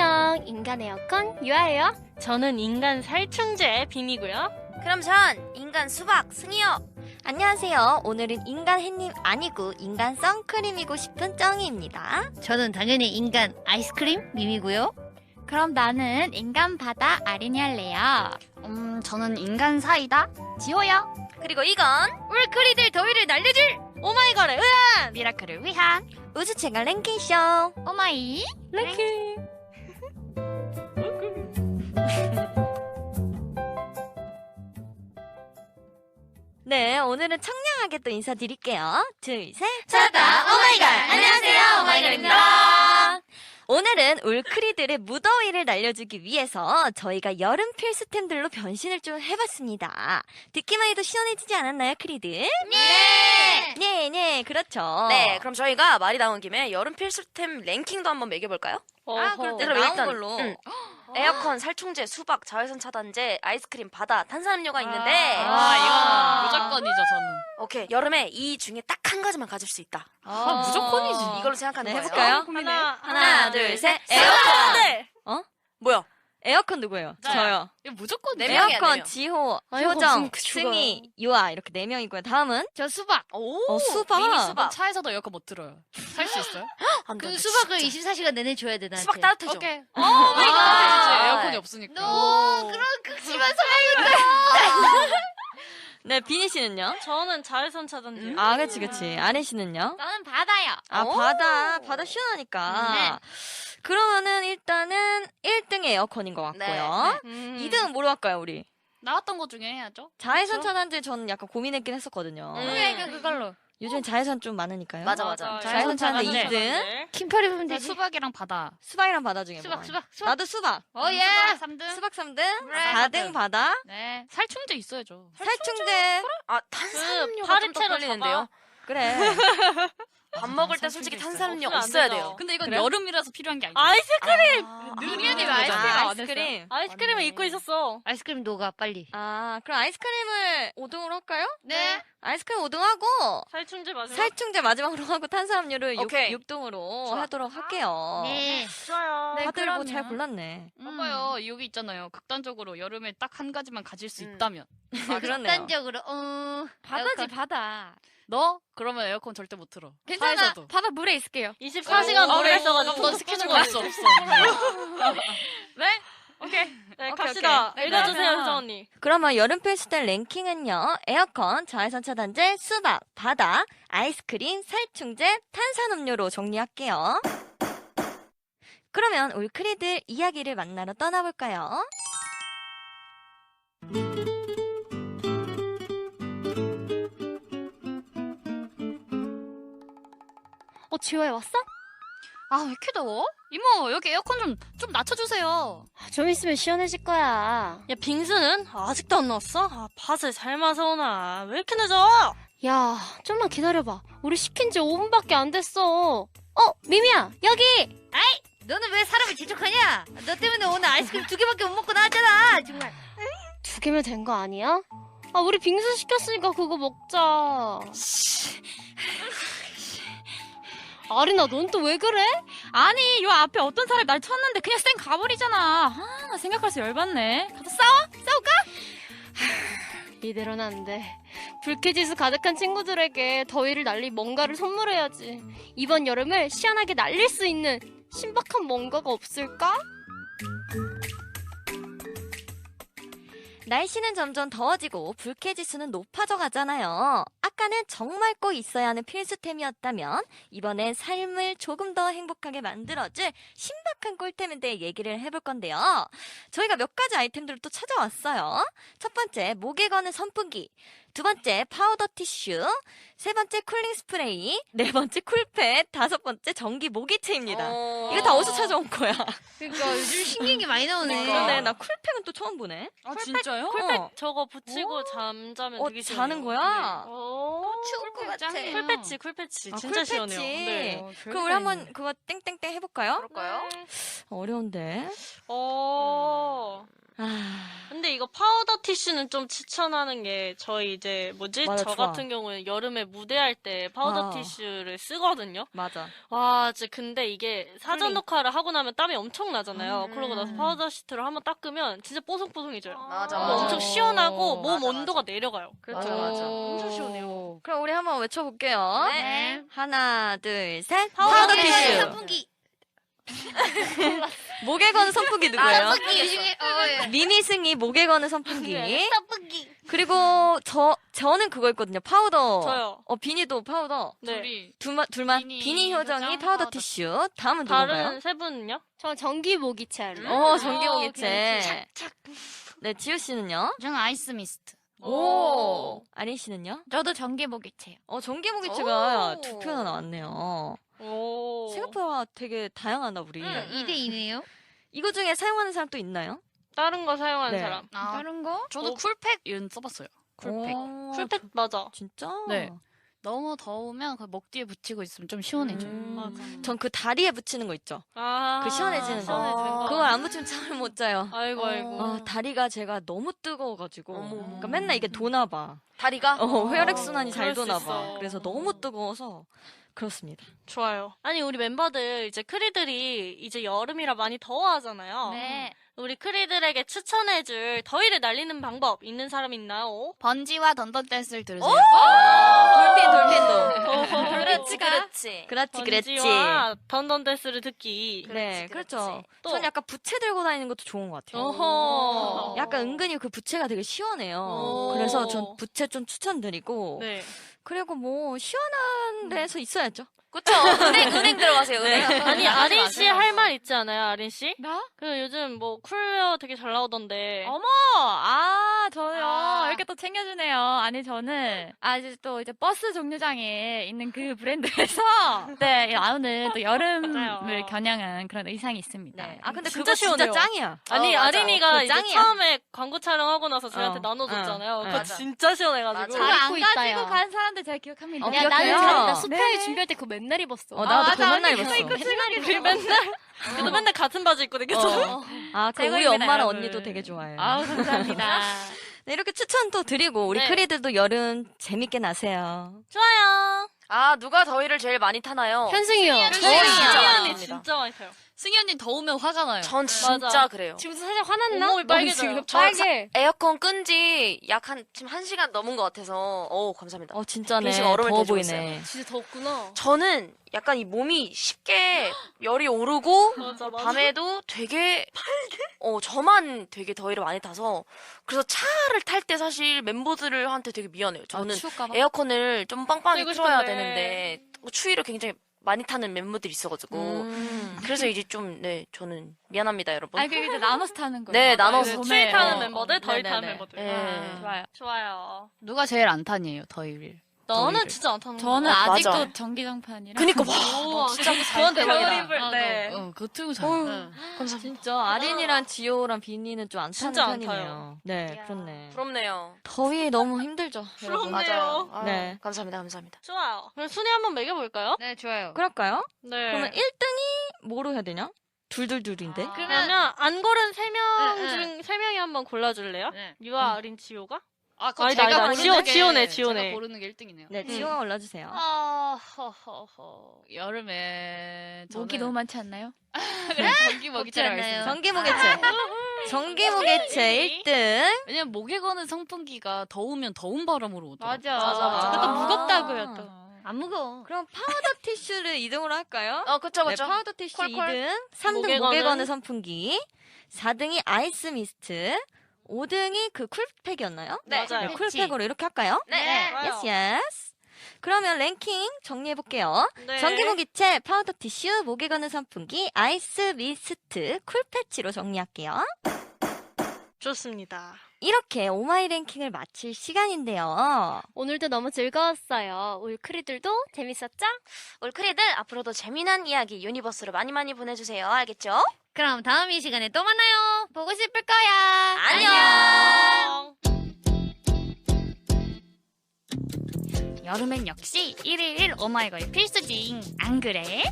안녕, 인간 에어컨 유아예요. 저는 인간 살충제 빔이고요. 그럼 전 인간 수박 승희요. 안녕하세요. 오늘은 인간 햇님 아니고 인간 선크림이고 싶은 쩡이입니다. 저는 당연히 인간 아이스크림 밈이고요. 그럼 나는 인간 바다 아린이 할래요. 음, 저는 인간 사이다 지호요. 그리고 이건 울크리들 더위를 날려줄 오마이걸의 으아! 미라클을 위한 우주 최강 랭킹쇼. 오마이 랭킹. 네, 오늘은 청량하게 또 인사드릴게요. 둘, 셋. 찾았다. 오마이걸. 안녕하세요. 오마이걸입니다. 오늘은 울크리들의 무더위를 날려주기 위해서 저희가 여름 필수템들로 변신을 좀 해봤습니다. 듣기만 해도 시원해지지 않았나요, 크리들? 네. 네, 네, 그렇죠. 네, 그럼 저희가 말이 나온 김에 여름 필수템 랭킹도 한번 매겨볼까요? 아, 그럴 때 그럼 나온 일단, 걸로. 음, 에어컨, 살충제, 수박, 자외선 차단제, 아이스크림, 바다, 탄산음료가 있는데 아, 이건 무조건이죠, 저는. 오케이 여름에 이 중에 딱 한 가지만 가질 수 있다. 아, 무조건이지. 이걸로 생각하는 네, 거예요. 해볼까요? 하나, 하나, 둘, 셋. 에어컨! 네. 어? 뭐야? 에어컨 누구예요? 나요. 저요. 이거 무조건 네네 명이야, 에어컨, 네 명. 지호, 아, 효정, 무슨 그. 승희, 유아 이렇게 네 명이고요. 다음은 저 수박. 오, 어, 수박. 미니 수박. 차에서도 에어컨 못 들어요. 살 수 있어요? 안 돼, 그안 돼, 수박을 진짜. 24시간 내내 줘야 돼 나한테. 수박 따뜻해져. 오케이. 오 아, 마이 따뜻해지지. 갓. 에어컨이 없으니까. 노 그런 극심한 네, 비니 씨는요? 저는 자외선 차단제. 아, 그치, 그치. 아래 씨는요? 나는 바다요. 아, 오. 바다, 바다 시원하니까. 네. 그러면은 일단은 1등이 에어컨인 것 같고요. 네, 음. 2등은 뭐로 할까요, 우리? 나왔던 것 중에 해야죠. 자외선 차단제 저는 약간 고민했긴 했었거든요. 음. 그러니까 그걸로. 요즘 자외선 좀 많으니까요. 맞아, 맞아. 자외선 차단제 차단제. 2등. 킴퍼리 보면 근데 되지. 수박이랑 바다. 수박이랑 바다 중에 수박 뭐. 수박 수박. 나도 수박. 어 예. 수박 3등. 수박 3등. 그래. 4등 바다. 네. 살충제 있어야죠. 살충제. 아, 그 탄산음료가 좀더 파리채로 걸리는데요. 그래. 밥 먹을 때 솔직히 없으면 있어야. 돼요. 근데 이건 그래요? 여름이라서 필요한 게 아니죠. 아이스크림! 왜 아, 아이스크림 안 했어요? 아이스크림. 아이스크림을 맞네. 입고 있었어. 아이스크림 녹아 빨리. 아, 그럼 아이스크림을 5등으로 할까요? 네. 아이스크림 5등 하고 살충제 마지막. 살충제 마지막으로 하고 탄산음료를 6, 오케이. 6등으로 좋아. 하도록 할게요. 네. 좋아요. 다들 뭐 그러면. 잘 골랐네. 봐봐요. 여기 있잖아요. 극단적으로 여름에 딱 한 가지만 가질 수 음. 있다면. 아, 그렇네요. 극단적으로 어 에어컨. 바다. 너? 그러면 에어컨 절대 못 틀어. 괜찮아. 차에서도. 바다 물에 있을게요. 24시간 어, 노래 그래. 써가지고. 그럼 너 스케줄 갈 수 없어. 네? 오케이. 네, 오케이, 갑시다. 오케이. 읽어주세요, 그러면- 효정 언니. 그러면 여름 필수템 랭킹은요. 에어컨, 자외선 차단제, 수박, 바다, 아이스크림, 살충제, 탄산음료로 정리할게요. 그러면 울크리들 이야기를 만나러 떠나볼까요? 어, 지호야 왔어? 아, 왜 이렇게 더워? 이모, 여기 에어컨 좀, 좀 낮춰주세요. 아, 좀 있으면 시원해질 거야. 야, 빙수는 아직도 안 나왔어? 아, 팥을 삶아서 오나. 왜 이렇게 늦어? 야, 좀만 기다려봐. 우리 시킨 지 5분밖에 안 됐어. 어, 미미야, 여기! 너는 왜 사람을 지적하냐? 너 때문에 오늘 아이스크림 두 개밖에 못 먹고 나왔잖아. 정말. 두 개면 된 거 아니야? 아, 우리 빙수 시켰으니까 그거 먹자. 아리나, 넌 또 왜 그래? 아니, 요 앞에 어떤 사람이 날 쳤는데 그냥 쌩 가버리잖아. 아, 나 생각할수 열받네. 가서 싸워? 싸울까? 이대로는 안 돼. 불쾌지수 가득한 친구들에게 더위를 날릴 뭔가를 선물해야지. 이번 여름을 시원하게 날릴 수 있는 신박한 뭔가가 없을까? 날씨는 점점 더워지고 불쾌 지수는 높아져 가잖아요. 아까는 정말 꼭 있어야 하는 필수템이었다면 이번엔 삶을 조금 더 행복하게 만들어줄 신박한 꿀템에 대해 얘기를 해볼 건데요. 저희가 몇 가지 아이템들을 또 찾아왔어요. 첫 번째 목에 거는 선풍기, 두 번째 파우더 티슈, 세 번째 쿨링 스프레이, 네 번째 쿨팩, 다섯 번째 전기 모기채입니다. 어. 이거 다 어디서 찾아온 거야? 그러니까 요즘 신기한 게 많이 나오네. 그런데 나 쿨팩은 또 처음 보네. 아, 진짜요? 쿨팩 어. 저거 붙이고 잠자면 어, 되게 자는 시원해요. 거야? 네. 어, 추울 것 같아. 쿨패치, 쿨패치. 아, 진짜 쿨패치. 시원해요. 네. 어, 그럼 우리 한번 그거 땡땡땡 해볼까요? 그럴까요? 어려운데. 어. 아, 근데 이거 파우더 티슈는 좀 추천하는 게 저희 이제 뭐지? 맞아, 저 좋아. 같은 경우는 여름에 무대할 때 파우더 아. 티슈를 쓰거든요. 맞아. 와, 진짜 근데 이게 사전 쿨링. 녹화를 하고 나면 땀이 엄청 나잖아요. 음. 그러고 나서 파우더 시트를 한번 닦으면 진짜 뽀송뽀송해져요. 맞아, 뭐 맞아. 엄청 시원하고 몸 맞아, 온도가 내려가요. 맞아, 맞아. 엄청 시원해요. 그럼 우리 한번 외쳐볼게요. 네. 하나, 둘, 셋. 파우더 파우더 티슈. 티슈. 선풍기. 목에 거는 선풍기 누구예요? 선풍기 중에 어 예. 미미승이 목에 거는 선풍기. 선풍기. 그리고 저 저는 그거 있거든요. 파우더. 저요. 어 비니도 파우더. 네. 둘만 둘만 비니 비니, 효정이 효정, 파우더, 파우더 티슈. 다음은 누군가요? 다른 세 분은요? 저 전기 모기채 할래요. 어 전기 어, 모기채. 네 지우 씨는요? 저는 아이스 미스트. 오. 아린 씨는요? 저도 전기 모기채요. 어 전기 모기채가 오. 두 표나 나왔네요. 오. 생각보다 되게 다양하다 우리. 응. 2대 2네요. 이거 중에 사용하는 사람 또 있나요? 다른 거 사용하는 네. 사람. 다른 거? 저도 어. 쿨팩 은 써봤어요. 쿨팩. 오, 풀팩 맞아. 진짜? 네. 너무 더우면 그 목 뒤에 붙이고 있으면 좀 시원해져요. 음. 맞아. 전 그 다리에 붙이는 거 있죠. 아. 그 시원해지는 거. 시원해지는 거. 그걸 안 붙이면 잠을 못 자요. 아이고 아이고. 아, 다리가 제가 너무 뜨거워가지고. 어머. 그러니까 맨날 이게 도나 봐. 다리가? 어, 혈액순환이 잘 그럴 수 도나 있어. 봐. 그래서 너무 뜨거워서 그렇습니다. 좋아요. 아니 우리 멤버들 이제 크리들이 이제 여름이라 많이 더워하잖아요. 네. 우리 크리들에게 추천해줄 더위를 날리는 방법 있는 사람 있나요? 번지와 던던 댄스를 들으세요. 돌핀, 돌핀도. 어허, 그렇지, 그렇지. 그렇지. 번지와 던던 댄스를 듣기. 네, 그렇지, 그렇죠. 그렇지. 또. 전 약간 부채 들고 다니는 것도 좋은 것 같아요. 어허. 약간 은근히 그 부채가 되게 시원해요. 오. 그래서 전 부채 좀 추천드리고. 네. 그리고 뭐, 시원한 데서 있어야죠. 그쵸? 은행, 은행 들어가세요, 은행. 아니 아린 씨 할 말 있지 않아요, 아린 씨? 나? 그 요즘 뭐 쿨웨어 되게 잘 나오던데. 어머, 아, 저요. 아. 이렇게 또 챙겨주네요. 아니, 저는, 아, 이제 또 이제 버스 정류장에 있는 그 브랜드에서, 네, 나오는 또 여름을 맞아요. 겨냥한 그런 의상이 있습니다. 네. 아, 근데 진짜 그거 진짜 시원해요. 짱이야. 아니 어, 맞아. 아린이가 그거 이제 짱이야. 처음에 광고 촬영하고 나서 저희한테 어, 나눠줬잖아요. 어, 그거 맞아. 진짜 시원해가지고. 그거 잘안 입고 있다, 가지고 야. 간 사람들 잘 기억합니다. 어, 야 나는 기억해요? 잘, 나 수표에 네. 준비할 때 그거 맨날 입었어. 어, 나도 아, 그거 맞아. 맨날 입었어. 그거 입고 맨날 그래도 맨날 같은 바지 입고 다녔잖아. 어. 아, 그 우리 엄마랑 여러분. 언니도 되게 좋아해요. 아우, 감사합니다. 네, 이렇게 추천 또 드리고 우리 네. 크리들도 여름 재밌게 나세요. 좋아요. 아, 누가 더위를 제일 많이 타나요? 현승이요. 저희 진짜 승희 많이 언니. 진짜 많이 타요. 승희 언니 더우면 화가 나요. 전 진짜 맞아. 그래요. 지금도 살짝 화났나? 온몸이 너무 빨개져요. 지금 저 빨개. 에어컨 끈 지 약 한, 지금 한 시간 넘은 것 같아서, 어우, 감사합니다. 어, 진짜네. 얼음을 더워 대주고 보이네. 진짜 덥구나. 저는 약간 이 몸이 쉽게 열이 오르고, 맞아, 맞아. 밤에도 되게, 어, 저만 되게 더위를 많이 타서, 그래서 차를 탈 때 사실 멤버들한테 되게 미안해요. 저는 추울까봐. 에어컨을 좀 빵빵히 쐬고 틀어야 싶은데. 되는데, 추위를 굉장히 많이 타는 멤버들이 있어가지고, 음. 그래서 이제 좀, 네, 저는 미안합니다, 여러분. 아니, 그게 이제 나눠서 타는 거예요. 네, 맞아요. 나눠서. 봄에. 추위 타는 어, 멤버들, 더위 네네네. 타는 멤버들. 예. 아, 좋아요. 좋아요. 누가 제일 안 타니에요, 더위를. 너는 더위를. 진짜 안 타는 저는 어, 아직도 맞아. 전기장판이라. 그니까, 와, 오, 진짜 저한테 대박이다. 겨울입을 아, 네. 너, 어, 그거 틀고 자. 어휴, 진짜 아린이랑 지호랑 비니는 좀 안 타는 진짜 안 편이네요. 타요. 네, 그렇네. 부럽네요. 더위 너무 힘들죠, 여러분. 부럽네요. 맞아요. 네. 네. 감사합니다, 감사합니다. 좋아요. 그럼 순위 한번 매겨볼까요? 네, 좋아요. 그럴까요? 네. 그러면 1등이 뭐로 해야 되냐? 둘둘둘인데? 아. 그러면 안 고른 세 명 네, 중세 명이 한번 골라줄래요? 네. 유아, 아린, 지호가? 아, 그거 아니다, 제가 아니다. 고르는 지호, 게, 지호네, 지호네. 제가 고르는 게 1등이네요. 네, 음. 지호가 올라주세요. 아, 허허허. 여름에 목이 저는 너무 많지 않나요? 그래, 전기 먹이채로 않나요? 하겠습니다. 전기모개채. 전기모개채 1등. 왜냐면 목에 거는 선풍기가 더우면 더운 바람으로 오더라고요. 맞아. 맞아, 맞아. 그것도 아. 무겁다고요, 또. 안 무거워. 그럼 파우더 티슈를 2등으로 할까요? 어, 그쵸, 네, 그쵸. 파우더 티슈 콜콜. 2등, 3등 목에 거는 선풍기, 4등이 아이스 미스트, 5등이 그 쿨팩이었나요? 네. 맞아요. 네, 쿨팩으로 이렇게 할까요? 네. 좋아요. 예스 예스. 그러면 랭킹 정리해 볼게요. 네. 전기모기채, 파우더 티슈, 목에 거는 선풍기, 아이스 미스트, 쿨패치로 정리할게요. 좋습니다. 이렇게 오마이 랭킹을 마칠 시간인데요. 오늘도 너무 즐거웠어요. 우리 크리들도 재밌었죠? 올크리들 앞으로도 재미난 이야기 유니버스로 많이 많이 보내주세요. 알겠죠? 그럼 다음 이 시간에 또 만나요. 보고 싶을 거야. 안녕. 여름엔 역시 111 오마이걸이 필수징. 안 그래?